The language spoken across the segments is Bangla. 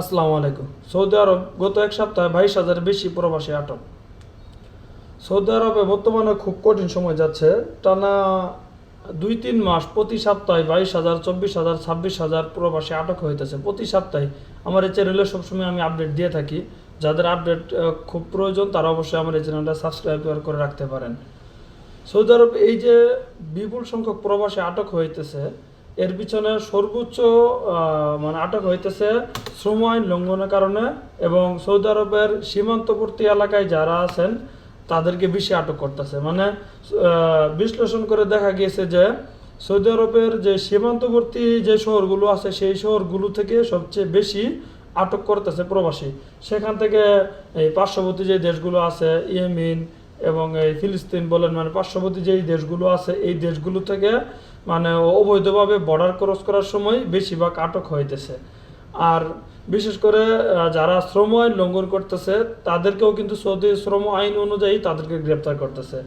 আসসালামু আলাইকুম। সৌদি আরব গত এক সপ্তাহে বাইশ হাজারের বেশি প্রবাসী আটক। সৌদি আরবে বর্তমানে খুব কঠিন সময় যাচ্ছে। টানা দুই তিন মাস প্রতি সপ্তাহে বাইশ হাজার, চব্বিশ হাজার, ছাব্বিশ হাজার প্রবাসী আটক হইতেছে। প্রতি সপ্তাহে আমার এই চ্যানেলে সবসময় আমি আপডেট দিয়ে থাকি। যাদের আপডেট খুব প্রয়োজন, তারা অবশ্যই আমার এই চ্যানেলটা সাবস্ক্রাইব করে রাখতে পারেন। সৌদি আরব এই যে বিপুল সংখ্যক প্রবাসী আটক হইতেছে এর পিছনে সর্বোচ্চ মানে আটক হইতেছে শ্রম আইন লঙ্ঘনের কারণে এবং সৌদি আরবের সীমান্তবর্তী এলাকায় যারা আছেন, তাদেরকে বেশি আটক করতেছে। মানে বিশ্লেষণ করে দেখা গিয়েছে যে সৌদি আরবের যে সীমান্তবর্তী যে শহরগুলো আছে, সেই শহরগুলো থেকে সবচেয়ে বেশি আটক করতেছে প্রবাসী। সেখান থেকে এই পার্শ্ববর্তী যে দেশগুলো আছে, ইয়েমিন এবং এই ফিলিস্তিন বলেন মানে পার্শ্ববর্তী যেই দেশগুলো আছে, এই দেশগুলো থেকে মানে অবৈধভাবে বর্ডার ক্রস করার সময় বেশিরভাগ আটক হইতেছে। আর বিশেষ করে যারা শ্রম আইন লঙ্ঘন করতেছে, তাদেরকেও কিন্তু সৌদি শ্রম আইন অনুযায়ী তাদেরকে গ্রেপ্তার করতেছে।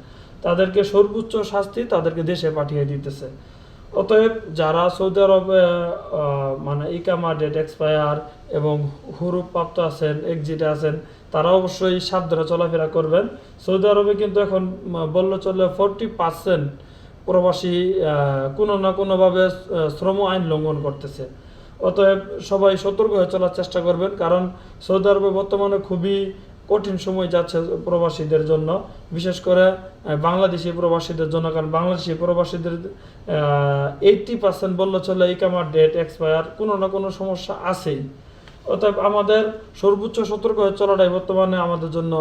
তাদেরকে সর্বোচ্চ শাস্তি তাদেরকে দেশে পাঠিয়ে দিতেছে। অতএব যারা সৌদি আরবে মানে ইকামা ডেট এক্সপায়ার এবং হুরুপ প্রাপ্ত আছেন এক্সিটে আছেন, তারা অবশ্যই সাবধানে চলাফেরা করবেন। সৌদি আরবে কিন্তু এখন বললে চলে ফোরটি পার্সেন্ট প্রবাসী কোনো না কোনোভাবে শ্রম আইন লঙ্ঘন করতেছে। অতএব সবাই সতর্ক হয়ে চলার চেষ্টা করবেন, কারণ সৌদি আরবে বর্তমানে খুবই কঠিন সময় যাচ্ছে প্রবাসীদের জন্য। বিশেষ করে বাংলাদেশি প্রবাসীদের জন্য, কারণ বাংলাদেশি প্রবাসীদের এইটটি পার্সেন্ট বললে চলে ইকামার ডেট এক্সপায়ার কোনো না কোনো সমস্যা আছেই। অতএব আমাদের সর্বোচ্চ সতর্ক হয়ে চলাটাই বর্তমানে আমাদের জন্য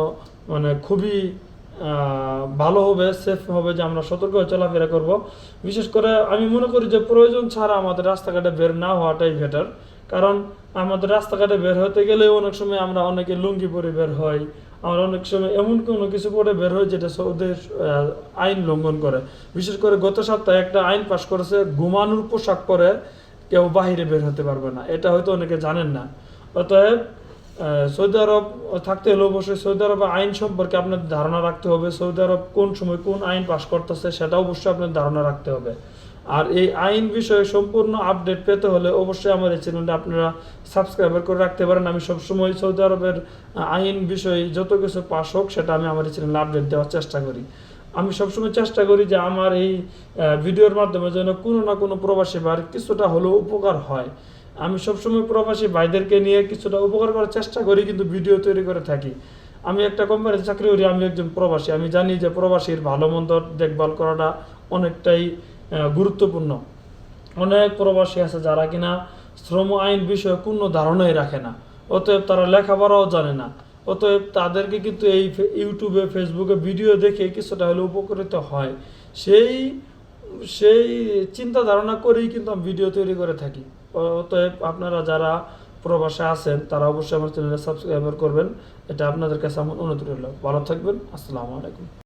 মানে খুবই ভালো হবে সেফ হবে যে আমরা সতর্ক হয়ে চলাফেরা করব। বিশেষ করে আমি মনে করি যে প্রয়োজন ছাড়া আমাদের রাস্তাঘাটে বের না হওয়াটাই বেটার কারণ আমাদের রাস্তাঘাটে বের হতে গেলে অনেক সময় আমরা অনেকে লুঙ্গি পরে বের হই আমরা অনেক সময় এমন কোনো কিছু পরে বের হই যেটা সৌদের আইন লঙ্ঘন করে। বিশেষ করে গত সপ্তাহে একটা আইন পাশ করেছে, ঘুমানোর পোশাক পরে কেউ বাহিরে বের হতে পারবে না। এটা হয়তো অনেকে জানেন না। অতএব সৌদি আরব থাকতে হলে অবশ্যই সৌদি আরব আইন সম্পর্কে আপনার ধারণা রাখতে হবে। সৌদি আরব কোন সময় কোন আইন পাশ করতেছে সেটা অবশ্যই আপনার ধারণা রাখতে হবে। আর এই আইন বিষয়ে সম্পূর্ণ আপডেট পেতে হলে অবশ্যই আমার এই চ্যানেলটা আপনারা সাবস্ক্রাইবার করে রাখতে পারেন। আমি সবসময় সৌদি আরবের আইন বিষয়ে যত কিছু পাশ হোক, সেটা আমি আমার এই চ্যানেলে আপডেট দেওয়ার চেষ্টা করি। আমি সবসময় চেষ্টা করি যে আমার এই ভিডিওর মাধ্যমে যেন কোনো না কোনো প্রবাসী ভাইয়ের কিছুটা হলেও উপকার হয়। আমি সবসময় প্রবাসী ভাইদেরকে নিয়ে কিছুটা উপকার করার চেষ্টা করি, কিন্তু ভিডিও তৈরি করে থাকি। আমি একটা কোম্পানিতে চাকরি করি আমি একজন প্রবাসী। আমি জানি যে প্রবাসীর ভালো মন্দ দেখভাল করাটা অনেকটাই গুরুত্বপূর্ণ। অনেক প্রবাসী আছে যারা কিনা শ্রম আইন বিষয়ে কোনো ধারণাই রাখে না। অতএব তারা লেখাপড়াও জানে না। অতএব তাদেরকে কিন্তু এই ইউটিউবে, ফেসবুকে ভিডিও দেখে কিছুটা হলে উপকৃত হয়। সেই সেই চিন্তা ধারণা করেই কিন্তু আমি ভিডিও তৈরি করে থাকি। অতএব আপনারা যারা প্রবাসে আছেন, তারা অবশ্যই আমার চ্যানেলে সাবস্ক্রাইবার করবেন। এটা আপনাদের কাছে আমার অনুরোধ রইল। ভালো থাকবেন। আসসালামু আলাইকুম।